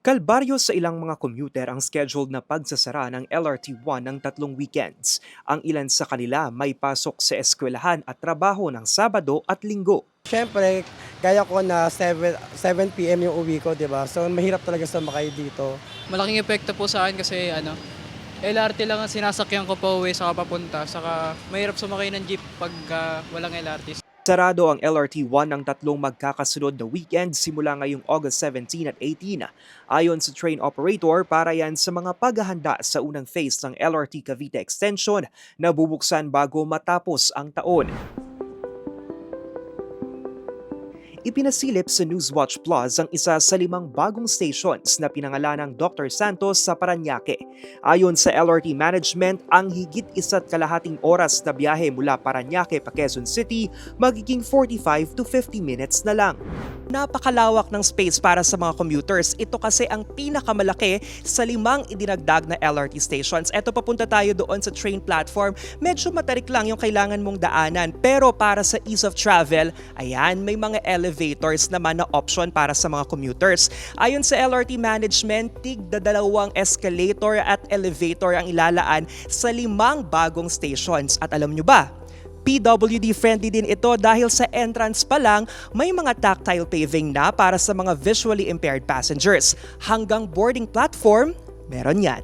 Kalbaryo sa ilang mga commuter ang scheduled na pagsasara ng LRT1 ng tatlong weekends. Ang ilan sa kanila may pasok sa eskwelahan at trabaho ng Sabado at Linggo. Siyempre, kaya ko na 7, 7 p.m. yung uwi ko, di ba? So, mahirap talaga sumakay dito. Malaking epekto po sa akin kasi ano, LRT lang ang sinasakyan ko pa uwi saka papunta. Saka mahirap sumakay ng jeep pag ah, walang LRT. Sarado ang LRT1 ng tatlong magkakasunod na weekend simula ngayong August 17 at 18. Ayon sa train operator, para yan sa mga paghahanda sa unang phase ng LRT Cavite Extension na bubuksan bago matapos ang taon. Ipinasilip sa Newswatch Plus ang isa sa limang bagong stations na pinangalanang Dr. Santos sa Paranaque. Ayon sa LRT Management, ang higit isa't kalahating oras na biyahe mula Paranaque pa Quezon City magiging 45 to 50 minutes na lang. Napakalawak ng space para sa mga commuters. Ito kasi ang pinakamalaki sa limang idinagdag na LRT stations. Ito papunta tayo doon sa train platform. Medyo matarik lang yung kailangan mong daanan. Pero para sa ease of travel, ayan, may mga elevators naman na option para sa mga commuters. Ayon sa LRT management, tig dalawang escalator at elevator ang ilalaan sa limang bagong stations. At alam nyo ba, PWD friendly din ito dahil sa entrance pa lang may mga tactile paving na para sa mga visually impaired passengers. Hanggang boarding platform, meron yan.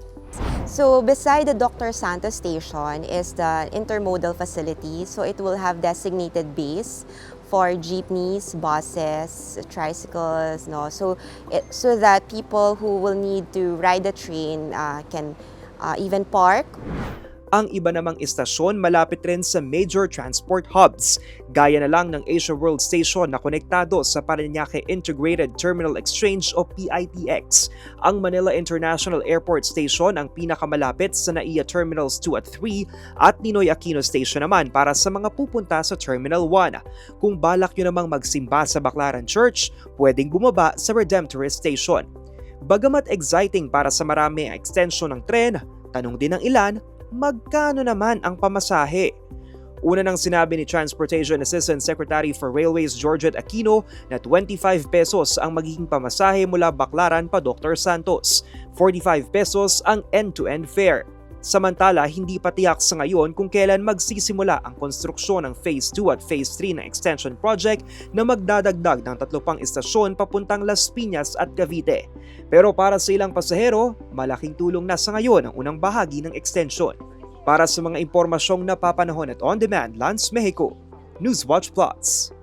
So beside the Dr. Santos station is the intermodal facility. So it will have designated bays for jeepneys, buses, tricycles, no. So it, so that people who will need to ride the train uh, can uh, even park Ang iba namang istasyon malapit rin sa major transport hubs, gaya na lang ng Asia World Station na konektado sa Parañaque Integrated Terminal Exchange o PITX. Ang Manila International Airport Station ang pinakamalapit sa NAIA Terminals 2 at 3 at Ninoy Aquino Station naman para sa mga pupunta sa Terminal 1. Kung balak nyo namang magsimba sa Baclaran Church, pwedeng bumaba sa Redemptorist Station. Bagamat exciting para sa marami ang extension ng tren, tanong din ng ilan magkano naman ang pamasahe? Una nang sinabi ni Transportation Assistant Secretary for Railways Georgette Aquino na 25 pesos ang magiging pamasahe mula Baclaran pa Dr. Santos, 45 pesos ang end-to-end fare. Samantala, hindi pa tiyak sa ngayon kung kailan magsisimula ang konstruksyon ng Phase 2 at Phase 3 ng extension project na magdadagdag ng tatlo pang istasyon papuntang Las Piñas at Cavite. Pero para sa ilang pasahero, malaking tulong na sa ngayon ang unang bahagi ng extension. Para sa mga impormasyong napapanahon at on-demand, Lance Mexico, Newswatch Plus.